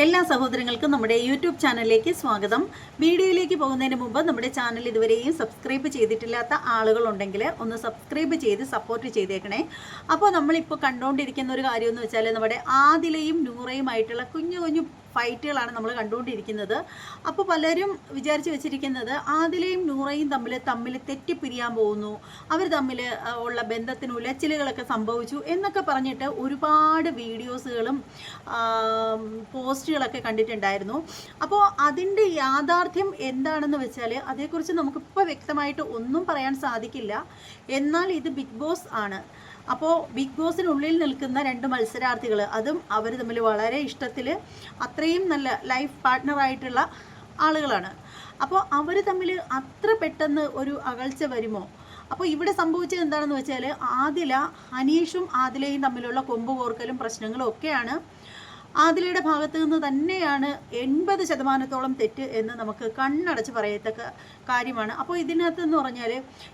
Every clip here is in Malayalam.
എല്ലാ സഹോദരങ്ങൾക്കും നമ്മുടെ യൂട്യൂബ് ചാനലിലേക്ക് സ്വാഗതം. വീഡിയോയിലേക്ക് പോകുന്നതിന് മുമ്പ് നമ്മുടെ ചാനൽ ഇതുവരെയും സബ്സ്ക്രൈബ് ചെയ്തിട്ടില്ലാത്ത ആളുകളുണ്ടെങ്കിൽ ഒന്ന് സബ്സ്ക്രൈബ് ചെയ്ത് സപ്പോർട്ട് ചെയ്തേക്കണേ. അപ്പോൾ നമ്മളിപ്പോൾ കണ്ടുകൊണ്ടിരിക്കുന്ന ഒരു കാര്യം എന്ന് വെച്ചാൽ നമ്മുടെ ആദിലയും നൂറയുമായിട്ടുള്ള കുഞ്ഞു കുഞ്ഞു ഫൈറ്റുകളാണ് നമ്മൾ കണ്ടുകൊണ്ടിരിക്കുന്നത്. അപ്പോൾ പലരും വിചാരിച്ച് വെച്ചിരിക്കുന്നത് ആദിലയും നൂറയും തമ്മിൽ തമ്മിൽ തെറ്റിപ്പിരിയാൻ പോകുന്നു. അവർ തമ്മിൽ ഉള്ള ബന്ധത്തിന് ഉലച്ചിലുകളൊക്കെ സംഭവിച്ചു എന്നൊക്കെ പറഞ്ഞിട്ട് ഒരുപാട് വീഡിയോസുകളും പോസ്റ്റുകളൊക്കെ കണ്ടിട്ടുണ്ടായിരുന്നു. അപ്പോൾ അതിന്റെ യാഥാർത്ഥ്യം എന്താണെന്ന് വെച്ചാൽ അതേക്കുറിച്ച് നമുക്കിപ്പോൾ വ്യക്തമായിട്ട് ഒന്നും പറയാൻ സാധിക്കില്ല. എന്നാൽ ഇത് ബിഗ് ബോസ് ആണ്. അപ്പോൾ ബിഗ് ബോസിനുള്ളിൽ നിൽക്കുന്ന രണ്ട് മത്സരാർത്ഥികൾ അതും അവർ തമ്മിൽ വളരെ ഇഷ്ടത്തിൽ അത്രയും നല്ല ലൈഫ് പാർട്ട്ണറായിട്ടുള്ള ആളുകളാണ്. അപ്പോൾ അവർ തമ്മിൽ അത്ര പെട്ടെന്ന് ഒരു അകൽച്ച വരുമോ? അപ്പോൾ ഇവിടെ സംഭവിച്ചത് എന്താണെന്ന് വെച്ചാൽ ആദില അനീഷും ആദിലയും തമ്മിലുള്ള കൊമ്പ് കോർക്കലും പ്രശ്നങ്ങളും ഒക്കെയാണ്. ആദിലയുടെ ഭാഗത്തു നിന്ന് തന്നെയാണ് എൺപത് ശതമാനത്തോളം തെറ്റ് എന്ന് നമുക്ക് കണ്ണടച്ച് പറയത്തക്ക കാര്യമാണ്. അപ്പോൾ ഇതിനകത്ത് എന്ന് പറഞ്ഞാൽ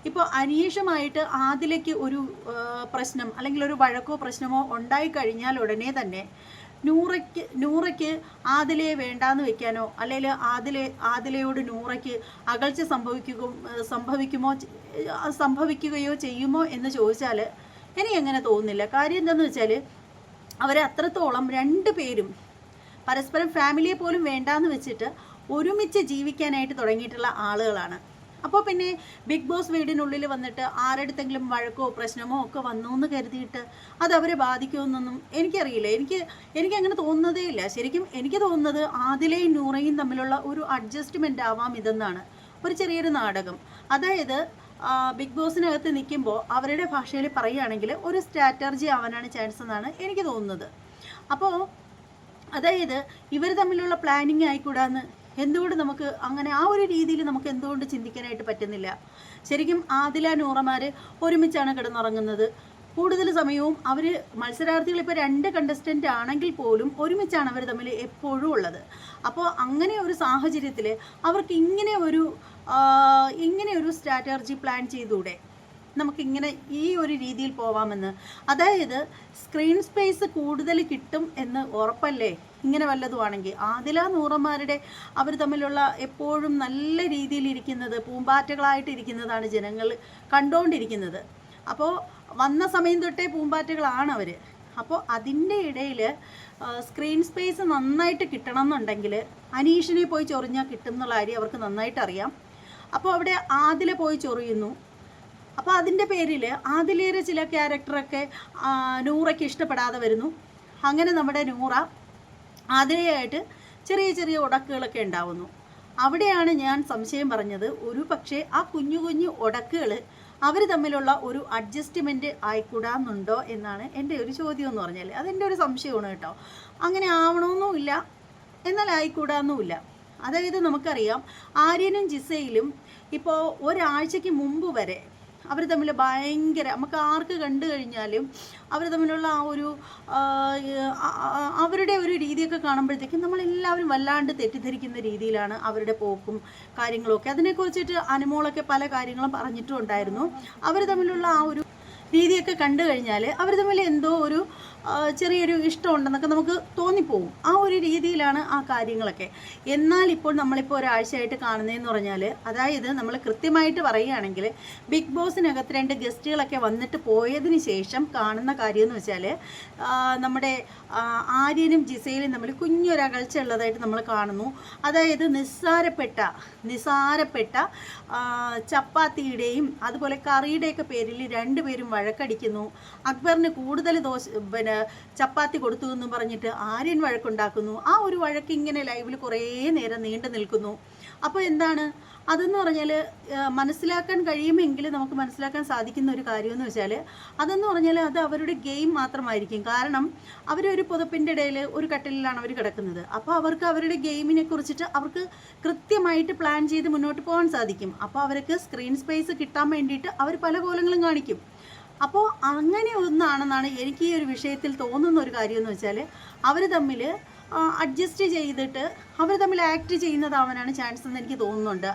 ഇപ്പോൾ അനീഷമായിട്ട് ആദിലയ്ക്ക് ഒരു പ്രശ്നം അല്ലെങ്കിൽ ഒരു വഴക്കോ പ്രശ്നമോ ഉണ്ടായി കഴിഞ്ഞാൽ ഉടനെ തന്നെ നൂറയ്ക്ക് നൂറയ്ക്ക് ആദിലയെ വേണ്ടാന്ന് വെക്കാനോ അല്ലെങ്കിൽ ആദിലെ ആദിലയോട് നൂറയ്ക്ക് അകൽച്ച സംഭവിക്കുക സംഭവിക്കുമോ സംഭവിക്കുകയോ ചെയ്യുമോ എന്ന് ചോദിച്ചാൽ എനിക്ക് അങ്ങനെ തോന്നുന്നില്ല. കാര്യം എന്താണെന്ന് വെച്ചാൽ അവരെ അത്രത്തോളം രണ്ട് പേരും പരസ്പരം ഫാമിലിയെ പോലും വേണ്ടാന്ന് വെച്ചിട്ട് ഒരുമിച്ച് ജീവിക്കാനായിട്ട് തുടങ്ങിയിട്ടുള്ള ആളുകളാണ്. അപ്പോൾ പിന്നെ ബിഗ് ബോസ് വീടിനുള്ളിൽ വന്നിട്ട് ആരടുത്തെങ്കിലും വഴക്കോ പ്രശ്നമോ ഒക്കെ വന്നു എന്ന് കരുതിയിട്ട് അത് അവരെ ബാധിക്കുമെന്നൊന്നും എനിക്കറിയില്ല. എനിക്ക് എനിക്ക് അങ്ങനെ തോന്നുന്നതേ ഇല്ല. ശരിക്കും എനിക്ക് തോന്നുന്നത് ആദിലയും നൂറയും തമ്മിലുള്ള ഒരു അഡ്ജസ്റ്റ്മെന്റ് ആവാം ഇതെന്നാണ്. ഒരു ചെറിയൊരു നാടകം. അതായത് ബിഗ് ബോസിനകത്ത് നിൽക്കുമ്പോൾ അവരുടെ ഭാഷയിൽ പറയുകയാണെങ്കിൽ ഒരു സ്ട്രാറ്റർജി ആവാനാണ് ചാൻസ് എന്നാണ് എനിക്ക് തോന്നുന്നത്. അപ്പോൾ അതായത് ഇവർ തമ്മിലുള്ള പ്ലാനിങ് ആയിക്കൂടാന്ന് എന്തുകൊണ്ട് നമുക്ക് അങ്ങനെ ആ ഒരു രീതിയിൽ നമുക്ക് എന്തുകൊണ്ട് ചിന്തിക്കാനായിട്ട് പറ്റുന്നില്ല? ശരിക്കും ആദില നൂറമാർ ഒരുമിച്ചാണ് കിടന്നുറങ്ങുന്നത്. കൂടുതൽ സമയവും അവർ മത്സരാർത്ഥികൾ ഇപ്പോൾ രണ്ട് കണ്ടസ്റ്റന്റ് ആണെങ്കിൽ പോലും ഒരുമിച്ചാണ് അവർ തമ്മിൽ എപ്പോഴും ഉള്ളത്. അപ്പോൾ അങ്ങനെ ഒരു സാഹചര്യത്തിൽ അവർക്ക് ഇങ്ങനെ ഒരു ഇങ്ങനെ ഒരു സ്ട്രാറ്റജി പ്ലാൻ ചെയ്തൂടെ നമുക്കിങ്ങനെ ഈ ഒരു രീതിയിൽ പോവാമെന്ന്. അതായത് സ്ക്രീൻ സ്പേസ് കൂടുതൽ കിട്ടും എന്ന് ഉറപ്പല്ലേ? ഇങ്ങനെ വല്ലതുമാണെങ്കിൽ ആദില നൂറന്മാരുടെ അവർ തമ്മിലുള്ള എപ്പോഴും നല്ല രീതിയിൽ ഇരിക്കുന്നത് പൂമ്പാറ്റകളായിട്ട് ജനങ്ങൾ കണ്ടുകൊണ്ടിരിക്കുന്നത് അപ്പോൾ വന്ന സമയം തൊട്ടേ പൂമ്പാറ്റകളാണ് അവർ അപ്പോൾ അതിന്റെ ഇടയിൽ സ്ക്രീൻ സ്പേസ് നന്നായിട്ട് കിട്ടണം എന്നുണ്ടെങ്കിൽ അനീഷിനെ പോയി ചൊറിഞ്ഞാൽ കിട്ടും എന്നുള്ള കാര്യം അവർക്ക് നന്നായിട്ട് അറിയാം. അപ്പോൾ അവിടെ ആദില പോയി ചൊറിയുന്നു. അപ്പോൾ അതിന്റെ പേരിൽ ആദിലേറെ ചില ക്യാരക്ടറൊക്കെ നൂറയ്ക്ക് ഇഷ്ടപ്പെടാതെ വരുന്നു. അങ്ങനെ നമ്മുടെ നൂറ ആദിലയായിട്ട് ചെറിയ ചെറിയ ഉടക്കുകളൊക്കെ ഉണ്ടാവുന്നു. അവിടെയാണ് ഞാൻ സംശയം പറഞ്ഞത്. ഒരു പക്ഷേ ആ കുഞ്ഞു കുഞ്ഞു ഉടക്കുകൾ അവർ തമ്മിലുള്ള ഒരു അഡ്ജസ്റ്റ്മെന്റ് ആയിക്കൂടാന്നുണ്ടോ എന്നാണ് എന്റെ ഒരു ചോദ്യം എന്ന് പറഞ്ഞാൽ അതെന്റെ ഒരു സംശയമാണ് കേട്ടോ. അങ്ങനെ ആവണമെന്നുമില്ല എന്നാൽ ആയിക്കൂടാന്നുമില്ല അതായത് നമുക്കറിയാം ആര്യനും ജിസയിലും ഇപ്പോൾ ഒരാഴ്ചയ്ക്ക് മുമ്പ് വരെ അവർ തമ്മിൽ ഭയങ്കര നമുക്ക് ആർക്ക് കണ്ടു കഴിഞ്ഞാലും അവർ തമ്മിലുള്ള ആ ഒരു അവരുടെ ഒരു രീതിയൊക്കെ കാണുമ്പോഴത്തേക്കും നമ്മളെല്ലാവരും വല്ലാണ്ട് തെറ്റിദ്ധരിക്കുന്ന രീതിയിലാണ് അവരുടെ പോക്കും കാര്യങ്ങളൊക്കെ. അതിനെക്കുറിച്ചിട്ട് അനുമോളൊക്കെ പല കാര്യങ്ങളും പറഞ്ഞിട്ടുണ്ടായിരുന്നു. അവർ തമ്മിലുള്ള ആ ഒരു രീതിയൊക്കെ കണ്ടു കഴിഞ്ഞാൽ അവർ തമ്മിൽ എന്തോ ഒരു ചെറിയൊരു ഇഷ്ടമുണ്ടെന്നൊക്കെ നമുക്ക് തോന്നിപ്പോവും. ആ ഒരു രീതിയിലാണ് ആ കാര്യങ്ങളൊക്കെ. എന്നാൽ ഇപ്പോൾ നമ്മളിപ്പോൾ ഒരാഴ്ചയായിട്ട് കാണുന്നതെന്ന് പറഞ്ഞാൽ അതായത് നമ്മൾ കൃത്യമായിട്ട് പറയുകയാണെങ്കിൽ ബിഗ് ബോസിനകത്ത് രണ്ട് ഗസ്റ്റുകളൊക്കെ വന്നിട്ട് പോയതിന് ശേഷം കാണുന്ന കാര്യം എന്ന് വെച്ചാൽ നമ്മുടെ ആര്യനും ജിസയിലും തമ്മിൽ കുഞ്ഞൊരകൾച്ച ഉള്ളതായിട്ട് നമ്മൾ കാണുന്നു. അതായത് നിസ്സാരപ്പെട്ട നിസ്സാരപ്പെട്ട ചപ്പാത്തിയുടെയും അതുപോലെ കറിയുടെയൊക്കെ പേരിൽ രണ്ടുപേരും വഴക്കടിക്കുന്നു. അക്ബറിന് കൂടുതൽ ദോശ പിന്നെ ചപ്പാത്തി കൊടുത്തു എന്ന് പറഞ്ഞിട്ട് ആര്യൻ വഴക്കുണ്ടാക്കുന്നു. ആ ഒരു വഴക്ക് ഇങ്ങനെ ലൈവിൽ കുറേ നേരം നീണ്ടു നിൽക്കുന്നു. അപ്പോൾ എന്താണ്? അതെന്ന് പറഞ്ഞാൽ മനസ്സിലാക്കാൻ കഴിയുമെങ്കിൽ നമുക്ക് മനസ്സിലാക്കാൻ സാധിക്കുന്ന ഒരു കാര്യമെന്ന് വെച്ചാൽ അതെന്ന് പറഞ്ഞാൽ അത് അവരുടെ ഗെയിം മാത്രമായിരിക്കും. കാരണം അവരൊരു പുതപ്പിന്റെ ഇടയിൽ ഒരു കട്ടിലാണ് അവർ കിടക്കുന്നത്. അപ്പോൾ അവർക്ക് അവരുടെ ഗെയിമിനെ കുറിച്ചിട്ട് അവർക്ക് കൃത്യമായിട്ട് പ്ലാൻ ചെയ്ത് മുന്നോട്ട് പോകാൻ സാധിക്കും. അപ്പോൾ അവർക്ക് സ്ക്രീൻ സ്പേസ് കിട്ടാൻ വേണ്ടിയിട്ട് അവർ പല കോലങ്ങളും കാണിക്കും. അപ്പോൾ അങ്ങനെ ഒന്നാണെന്നാണ് എനിക്ക് ഈ ഒരു വിഷയത്തിൽ തോന്നുന്ന ഒരു കാര്യം എന്ന് വെച്ചാൽ അവർ തമ്മിൽ അഡ്ജസ്റ്റ് ചെയ്തിട്ട് അവർ തമ്മിൽ ആക്ട് ചെയ്യുന്നതാവാനാണ് ചാൻസ് എന്ന് എനിക്ക് തോന്നുന്നുണ്ട്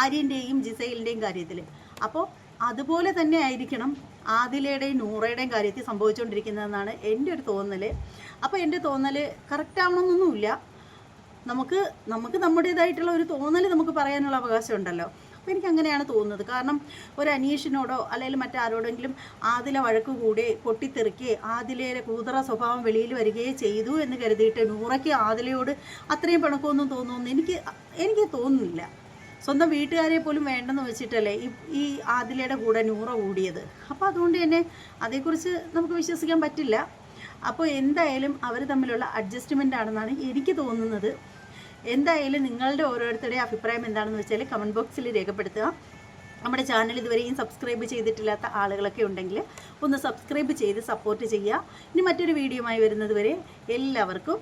ആര്യന്റെയും ജിസൈലിന്റെയും കാര്യത്തിൽ അപ്പോൾ അതുപോലെ തന്നെ ആയിരിക്കണം ആദിലയുടെയും നൂറയുടെയും കാര്യത്തിൽ സംഭവിച്ചുകൊണ്ടിരിക്കുന്നതെന്നാണ് എന്റെ ഒരു തോന്നൽ അപ്പോൾ എന്റെ തോന്നൽ കറക്റ്റ് ആവണമെന്നൊന്നുമില്ല. നമുക്ക് നമുക്ക് നമ്മുടേതായിട്ടുള്ള ഒരു തോന്നൽ നമുക്ക് പറയാനുള്ള അവകാശം ഉണ്ടല്ലോ. അപ്പോൾ എനിക്ക് അങ്ങനെയാണ് തോന്നുന്നത്. കാരണം ഒരു അനീഷിനോടോ അല്ലെങ്കിൽ മറ്റാരോടെങ്കിലും ആദില വഴക്ക് കൂടി പൊട്ടിത്തെറിക്കുകയെ ആദിലയുടെ കൂതറ സ്വഭാവം വെളിയിൽ വരികയോ ചെയ്തു എന്ന് കരുതിയിട്ട് നൂറയ്ക്ക് ആദിലയോട് അത്രയും പിണക്കമൊന്നും തോന്നുമെന്ന് എനിക്ക് എനിക്ക് തോന്നുന്നില്ല. സ്വന്തം വീട്ടുകാരെ പോലും വേണ്ടെന്ന് വെച്ചിട്ടല്ലേ ഈ ഈ ആദിലയുടെ കൂടെ നൂറ കൂടിയത്. അപ്പോൾ അതുകൊണ്ട് തന്നെ അതേക്കുറിച്ച് നമുക്ക് വിശ്വസിക്കാൻ പറ്റില്ല. അപ്പോൾ എന്തായാലും അവർ തമ്മിലുള്ള അഡ്ജസ്റ്റ്മെന്റ് ആണെന്നാണ് എനിക്ക് തോന്നുന്നത്. എന്തായാലും നിങ്ങളുടെ ഓരോരുത്തരുടെയും അഭിപ്രായം എന്താണെന്ന് വെച്ചാൽ കമന്റ് ബോക്സിൽ രേഖപ്പെടുത്തുക. നമ്മുടെ ചാനൽ ഇതുവരെയും സബ്സ്ക്രൈബ് ചെയ്തിട്ടില്ലാത്ത ആളുകളൊക്കെ ഉണ്ടെങ്കിൽ ഒന്ന് സബ്സ്ക്രൈബ് ചെയ്ത് സപ്പോർട്ട് ചെയ്യുക. ഇനി മറ്റൊരു വീഡിയോയുമായി വരുന്നത് വരെ എല്ലാവർക്കും